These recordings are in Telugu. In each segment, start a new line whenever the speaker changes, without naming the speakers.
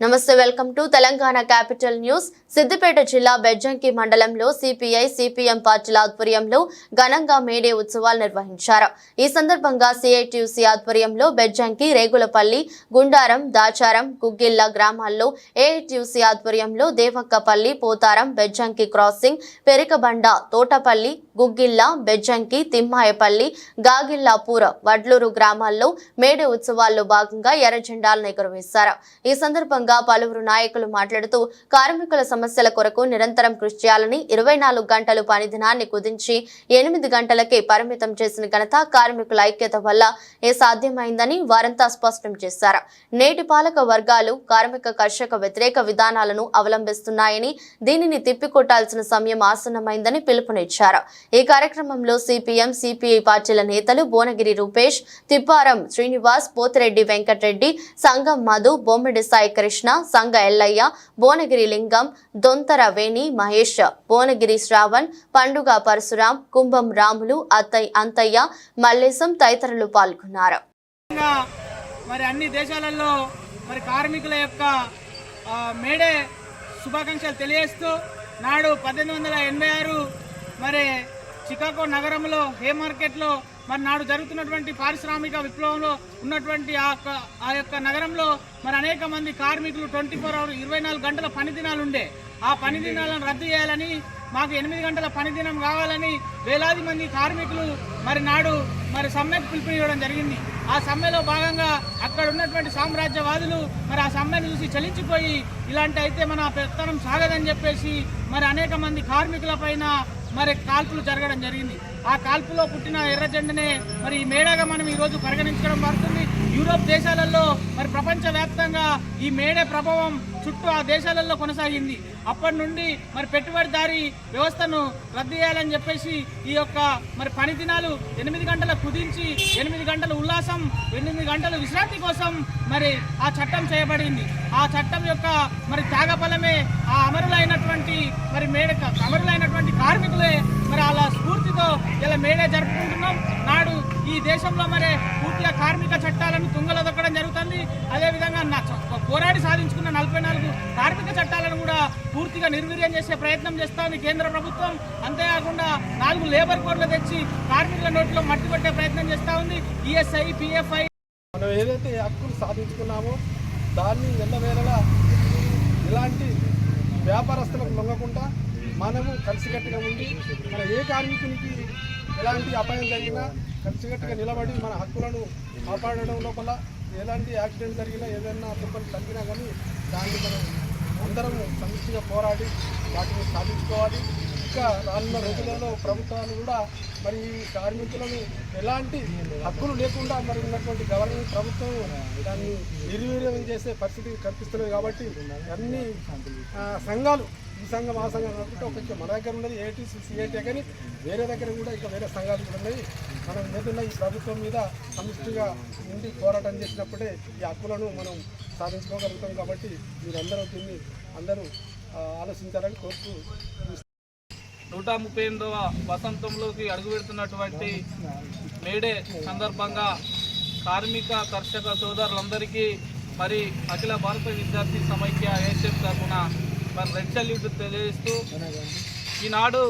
నమస్తే welcome to Telangana capital news. Siddipet జిల్లా బెజ్జంకి మండలంలో సిపిఐ సిపిఎం పార్టీల ఆధ్వర్యంలో ఘనంగా మేడే ఉత్సవాలు నిర్వహించారు. ఈ సందర్భంగా సిఐటియుసి ఆధ్వర్యంలో బెజ్జంకి రేగులపల్లి గుండారం దాచారం గుగ్గిళ్ళ గ్రామాల్లో ఏఐటియుసి ఆధ్వర్యంలో దేవక్కపల్లి పోతారం బెజ్జంకి క్రాసింగ్ పెరికబండ తోటపల్లి గుగ్గిళ్ళ బెజ్జంకి తిమ్మాయపల్లి గాగిల్లాపూర్ వడ్లూరు గ్రామాల్లో మేడే ఉత్సవాల్లో భాగంగా ఎర్రజెండాలను ఎగురవేశారు ఈ సందర్భంగా పలువురు నాయకులు మాట్లాడుతూ కార్మికుల సమస్యల కొరకు నిరంతరం కృషి చేయాలని ఇరవై నాలుగు గంటలు పనిదినాన్ని కుదించి ఎనిమిది గంటలకే పరిమితం చేసిన ఘనత కార్మికుల ఐక్యత వల్ల ఏ సాధ్యమైందని వారంతా స్పష్టం చేశారు. నేటి పాలక వర్గాలు కార్మిక కర్షక వ్యతిరేక విధానాలను అవలంబిస్తున్నాయని దీనిని తిప్పికొట్టాల్సిన సమయం ఆసన్నమైందని పిలుపునిచ్చారు. ఈ కార్యక్రమంలో సిపిఎం సిపిఐ పార్టీల నేతలు భువనగిరి రూపేష్ తిప్పారం శ్రీనివాస్ పోతిరెడ్డి వెంకటరెడ్డి సంగం మధు బొమ్మిడి సాయి కృష్ణ సంగ ఎల్లయ్య భువనగిరి లింగం దొంతర వేణి మహేష్ భువనగిరి శ్రావణ్ పండుగ పరశురాం కుంభం రాములు అత్తయ్య అంతయ్య మల్లేశం తదితరులు పాల్గొన్నారు.
మరి అన్ని దేశాలలో మరి కార్మికుల యొక్క మేడే శుభాకాంక్షలు తెలియజేస్తూ నాడు పద్దెనిమిది వందల ఎనభై ఆరు మరి చికాగో నగరంలో హే మార్కెట్లో మరి నాడు జరుగుతున్నటువంటి పారిశ్రామిక విప్లవంలో ఉన్నటువంటి ఆ యొక్క- ఆ యొక్క నగరంలో మరి అనేక మంది కార్మికులు ట్వంటీ ఫోర్ అవర్ ఇరవై నాలుగు గంటల పని దినాలు ఉండే. ఆ పని దినాలను రద్దు చేయాలని మాకు ఎనిమిది గంటల పని దినం కావాలని వేలాది మంది కార్మికులు మరి నాడు మరి సమ్మెకు పిలుపునివ్వడం జరిగింది. ఆ సమ్మెలో భాగంగా అక్కడ ఉన్నటువంటి సామ్రాజ్యవాదులు మరి ఆ సమ్మెను చూసి చలించిపోయి ఇలాంటి అయితే మన పెత్తనం సాగదని చెప్పేసి మరి అనేక మంది కార్మికుల పైన మరి కాల్పులు జరగడం జరిగింది. ఆ కాల్పులో పుట్టిన ఎర్రజెండనే మరి ఈ మేడగా మనం ఈరోజు పరిగణించడం పడుతుంది యూరోప్ దేశాలలో మరి ప్రపంచవ్యాప్తంగా ఈ మేడే ప్రభావం చుట్టూ ఆ దేశాలలో కొనసాగింది. అప్పటి నుండి మరి పెట్టుబడిదారీ వ్యవస్థను రద్దు చేయాలని చెప్పేసి ఈ యొక్క మరి పని దినాలు ఎనిమిది గంటల కుదించి ఎనిమిది గంటల ఉల్లాసం ఎనిమిది గంటల విశ్రాంతి కోసం మరి ఆ చట్టం చేయబడింది. ఆ చట్టం యొక్క మరి త్యాగఫలమే ఆ అమరులైనటువంటి మరి మేడ అమరులైనటువంటి కార్మికులే మరి అలా స్ఫూర్తితో ఇలా మేడే జరుపుకుంటున్నాం. నాడు ఈ దేశంలో మరి పూర్తిగా కార్మిక చట్టాలను తుంగలో దొక్కడం జరుగుతుంది. అదేవిధంగా నా చ- పోరాడి సాధించుకున్న నలభై నాలుగు కార్మిక చట్టాలను కూడా పూర్తిగా నిర్వీర్యం చేసే ప్రయత్నం చేస్తోంది కేంద్ర ప్రభుత్వం అంతేకాకుండా నాలుగు లేబర్ కోడ్లు తెచ్చి కార్మికుల నోట్లో మట్టి కొట్టే ప్రయత్నం చేస్తూ ఉంది. ఈఎస్ఐ పిఎఫ్ఐ.
మనం ఏదైతే హక్కులు సాధించుకున్నామో దాన్ని ఎల్లవేళలా ఇలాంటి వ్యాపారస్తులకు లొంగకుండా మనము కలిసికట్టుగా ఉండి మన ఏ కార్మికునికి ఎలాంటి అపాయం జరిగినా కలిసికట్టుగా నిలబడి మన హక్కులను కాపాడడం లోపల ఎలాంటి యాక్సిడెంట్ జరిగినా ఏదైనా దెబ్బలు తగ్గినా కానీ దాన్ని మనం అందరం సమిష్టిగా పోరాడి వాటిని సాధించుకోవాలి. ఇంకా రానున్న రోజులలో ప్రభుత్వాలు కూడా మరి ఈ కార్మికులను ఎలాంటి హక్కులు లేకుండా మరి ఉన్నటువంటి గవర్నమెంట్ ప్రభుత్వం దాన్ని నిర్వీర్యం చేసే పరిస్థితి కల్పిస్తున్నాయి కాబట్టి అన్ని సంఘాలు ఈ సంఘం ఆ సంఘం కాకుండా ఒక మన దగ్గర ఉన్నది ఏటీసీ సిఐటీ కానీ వేరే దగ్గర కూడా ఇంకా వేరే సంఘాలు కూడా ఉన్నాయి. మనం ఏదైనా ఈ ప్రభుత్వం మీద సమిష్టిగా ఉండి పోరాటం చేసినప్పుడే ఈ హక్కులను మనం సాధించుకోగలుగుతాం కాబట్టి మీరందరూ దీన్ని అందరూ ఆలోచించాలని కోరుతూ
నూట ముప్పై ఎనిమిదవ వసంతంలోకి అడుగుపెడుతున్నటువంటి మేడే సందర్భంగా కార్మిక కర్షక సోదరులందరికీ మరి అఖిల భారత విద్యార్థి సమైక్య ఏసెఫ్ తరఫున మరి రెడ్ సల్యూట్ తెలియజేస్తూ ఈనాడు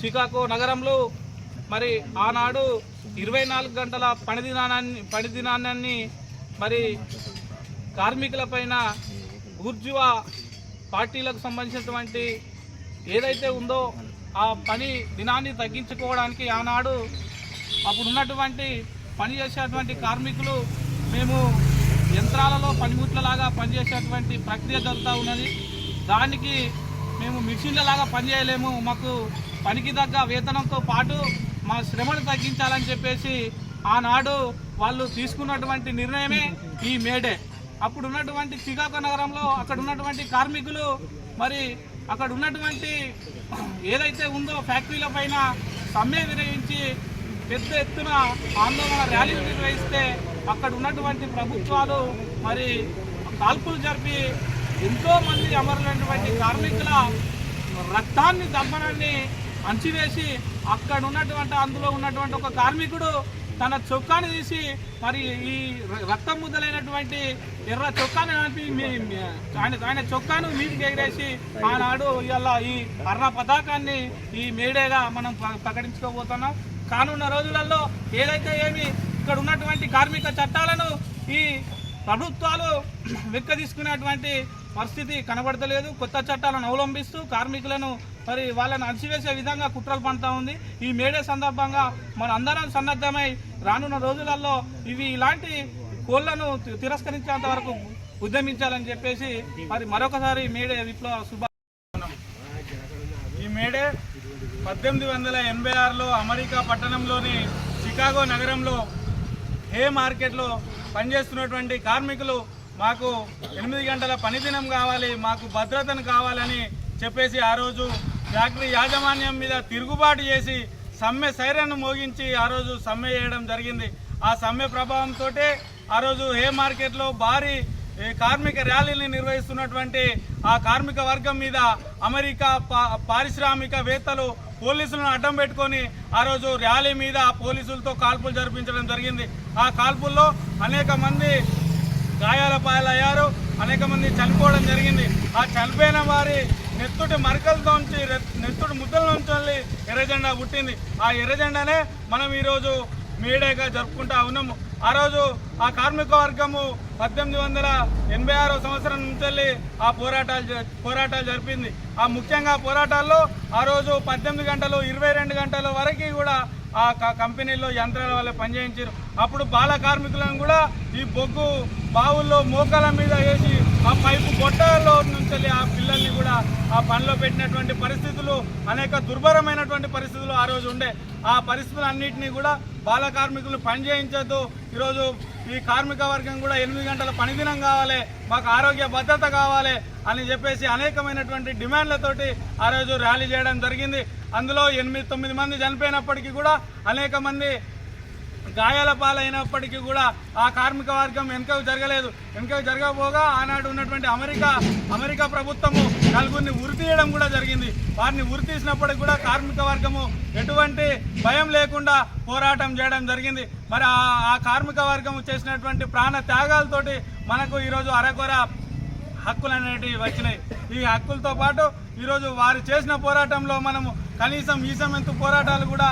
చికాగో నగరంలో మరి ఆనాడు ఇరవై నాలుగు గంటల పనిదినాన్ని పనిదినాన్ని మరి కార్మికులపైన ఊర్జువా పార్టీలకు సంబంధించినటువంటి ఏదైతే ఉందో ఆ పని దినాన్ని తగ్గించుకోవడానికి ఆనాడు అప్పుడు ఉన్నటువంటి పని చేసేటువంటి కార్మికులు మేము యంత్రాలలో పనిముట్లలాగా పనిచేసేటువంటి ప్రక్రియ జరుగుతూ ఉన్నది. దానికి మేము మిషన్లలాగా పనిచేయలేము. మాకు పనికి తగ్గ వేతనంతో పాటు మా శ్రమను తగ్గించాలని చెప్పేసి ఆనాడు వాళ్ళు తీసుకున్నటువంటి నిర్ణయమే ఈ మేడే. అప్పుడు ఉన్నటువంటి శ్రీకాకుళం నగరంలో అక్కడ ఉన్నటువంటి కార్మికులు మరి అక్కడ ఉన్నటువంటి ఏదైతే ఉందో ఫ్యాక్టరీల పైన సమ్మె విరమించి పెద్ద ఎత్తున ఆందోళన ర్యాలీలు నిర్వహిస్తే అక్కడ ఉన్నటువంటి ప్రభుత్వాలు మరి కాల్పులు జరిపి ఎంతో మంది అమరులైనటువంటి కార్మికుల రక్తాన్ని దమ్మనాన్ని అంచివేసి అక్కడ ఉన్నటువంటి అందులో ఉన్నటువంటి ఒక కార్మికుడు తన చొక్కాని తీసి మరి ఈ రక్తం ముద్దలైనటువంటి ఎర్ర చొక్కాని మీ- ఆయన ఆయన చొక్కాను మీదికి ఎగిరేసి ఆనాడు ఇవాళ ఈ అర్ర పతాకాన్ని ఈ మేడేగా మనం ప్రకటించుకోబోతున్నాం. కానున్న రోజులలో ఏదైతే ఏమి ఇక్కడ ఉన్నటువంటి కార్మిక చట్టాలను ఈ ప్రభుత్వాలు వెక్కదీసుకునేటువంటి పరిస్థితి కనబడతలేదు. కొత్త చట్టాలను అవలంబిస్తూ కార్మికులను మరి వాళ్ళని అణిచివేసే విధంగా కుట్రలు పండుతూ ఉంది. ఈ మేడే సందర్భంగా మన అందరం సన్నద్ధమై రానున్న రోజులలో ఇవి ఇలాంటి కోళ్ళను తి- తిరస్కరించేంత వరకు ఉద్యమించాలని చెప్పేసి మరి మరొకసారి మేడే విప్లవ శుభ
ఈ మేడే పద్దెనిమిది వందల ఎనభై ఆరులో అమెరికా పట్టణంలోని చికాగో నగరంలో హే మార్కెట్లో పనిచేస్తున్నటువంటి కార్మికులు మాకు ఎనిమిది గంటల పనిదినం కావాలి మాకు భద్రతను కావాలని చెప్పేసి ఆ రోజు ఫ్యాక్టరీ యాజమాన్యం మీద తిరుగుబాటు చేసి సమ్మె సైరన్ మోగించి ఆ రోజు సమ్మె చేయడం జరిగింది. ఆ సమ్మె ప్రభావంతో ఆ రోజు ఏ మార్కెట్లో భారీ కార్మిక ర్యాలీని నిర్వహిస్తున్నటువంటి ఆ కార్మిక వర్గం మీద అమెరికా పా- పారిశ్రామికవేత్తలు పోలీసులను అడ్డం పెట్టుకొని ఆ రోజు ర్యాలీ మీద పోలీసులతో కాల్పులు జరిపించడం జరిగింది. ఆ కాల్పుల్లో అనేక మంది గాయాల పాలయ్యారు. అనేక మంది చనిపోవడం జరిగింది. ఆ చనిపోయిన వారి నెత్తుటి మరకలతోంచి రె- నెత్తుటి ముద్దల నుంచి ఎర్రజెండా పుట్టింది. ఆ ఎర్రజెండానే మనం ఈరోజు మేడేగా జరుపుకుంటా ఉన్నాము. ఆ రోజు ఆ కార్మిక వర్గము పద్దెనిమిది వందల ఎనభై ఆరో సంవత్సరం నుంచి ఆ పోరాటాలు జ- పోరాటాలు జరిపింది. ఆ ముఖ్యంగా పోరాటాల్లో ఆ రోజు పద్దెనిమిది గంటలు ఇరవై రెండు గంటల వరకు కూడా ఆ క- కంపెనీల్లో యంత్రాల వల్ల పనిచేయించారు. అప్పుడు బాల కార్మికులను కూడా ఈ బొగ్గు బావుల్లో మోకాల మీద వేసి ఆ పైపు గొట్టలో నుంచి వెళ్ళి ఆ పిల్లల్ని కూడా ఆ పనిలో పెట్టినటువంటి పరిస్థితులు అనేక దుర్భరమైనటువంటి పరిస్థితులు ఆ రోజు ఉండే. ఆ పరిస్థితులన్నింటినీ కూడా బాల కార్మికులు పనిచేయించద్దు. ఈరోజు ఈ కార్మిక వర్గం కూడా ఎనిమిది గంటల పనిదినం కావాలి మాకు ఆరోగ్య భద్రత కావాలి అని చెప్పేసి అనేకమైనటువంటి డిమాండ్లతోటి ఆ రోజు ర్యాలీ చేయడం జరిగింది. అందులో ఎనిమిది తొమ్మిది మంది చనిపోయినప్పటికీ కూడా అనేక మంది గాయాల పాలైనప్పటికీ కూడా ఆ కార్మిక వర్గం వెనుకకు జరగలేదు. వెనుకకు జరగబోగా ఆనాడు ఉన్నటువంటి అమెరికా అమెరికా ప్రభుత్వము నలుగురిని ఉరి తీయడం కూడా జరిగింది. వారిని ఉరితీసినప్పటికి కూడా కార్మిక వర్గము ఎటువంటి భయం లేకుండా పోరాటం చేయడం జరిగింది. మరి ఆ- ఆ కార్మిక వర్గము చేసినటువంటి ప్రాణ త్యాగాలతోటి మనకు ఈరోజు అరకొర హక్కులు అనేటివి వచ్చినాయి. ఈ హక్కులతో పాటు ఈరోజు వారు చేసిన పోరాటంలో మనము కనీసం ఈసమెంతు పోరాటాలు కూడా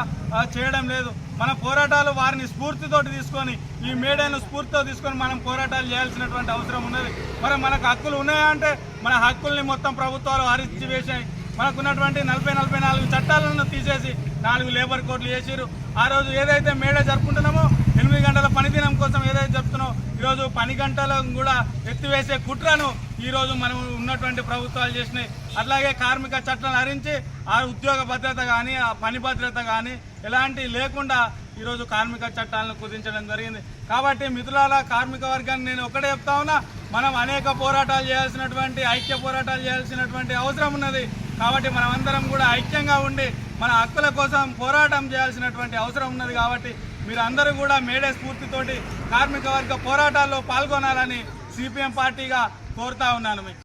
చేయడం లేదు. మన పోరాటాలు వారిని స్ఫూర్తితోటి తీసుకొని ఈ మేడను స్ఫూర్తితో తీసుకొని మనం పోరాటాలు చేయాల్సినటువంటి అవసరం ఉన్నది. మరి మనకు హక్కులు ఉన్నాయా అంటే మన హక్కుల్ని మొత్తం ప్రభుత్వాలు హరించి వేసాయి మనకు ఉన్నటువంటి నలభై నలభై నాలుగు చట్టాలను తీసేసి నాలుగు లేబర్ కోడ్లు చేసిరు ఆ రోజు ఏదైతే మేడే జరుపుకుంటున్నామో ఎనిమిది గంటల పనిదినం కోసం ఏదైతే చెప్తున్నామో ఈరోజు పని గంటలను కూడా ఎత్తివేసే కుట్రను ఈరోజు మనం ఉన్నటువంటి ప్రభుత్వాలు చేసినాయి. అట్లాగే కార్మిక చట్టాలు హరించి ఆ ఉద్యోగ భద్రత కానీ ఆ పని భద్రత కానీ ఎలాంటి లేకుండా ఈరోజు కార్మిక చట్టాలను కుదించడం జరిగింది. కాబట్టి మిథులాల కార్మిక వర్గాన్ని నేను ఒకటే చెప్తా ఉన్నా మనం అనేక పోరాటాలు చేయాల్సినటువంటి ఐక్య పోరాటాలు చేయాల్సినటువంటి అవసరం ఉన్నది. కాబట్టి మనమందరం కూడా ఐక్యంగా ఉండి మన హక్కుల కోసం పోరాటం చేయాల్సినటువంటి అవసరం ఉన్నది కాబట్టి మీరు అందరూ కూడా మేడే స్ఫూర్తితోటి కార్మిక వర్గ పోరాటాల్లో పాల్గొనాలని సిపిఎం పార్టీగా కోరుతా ఉన్నాను మీకు.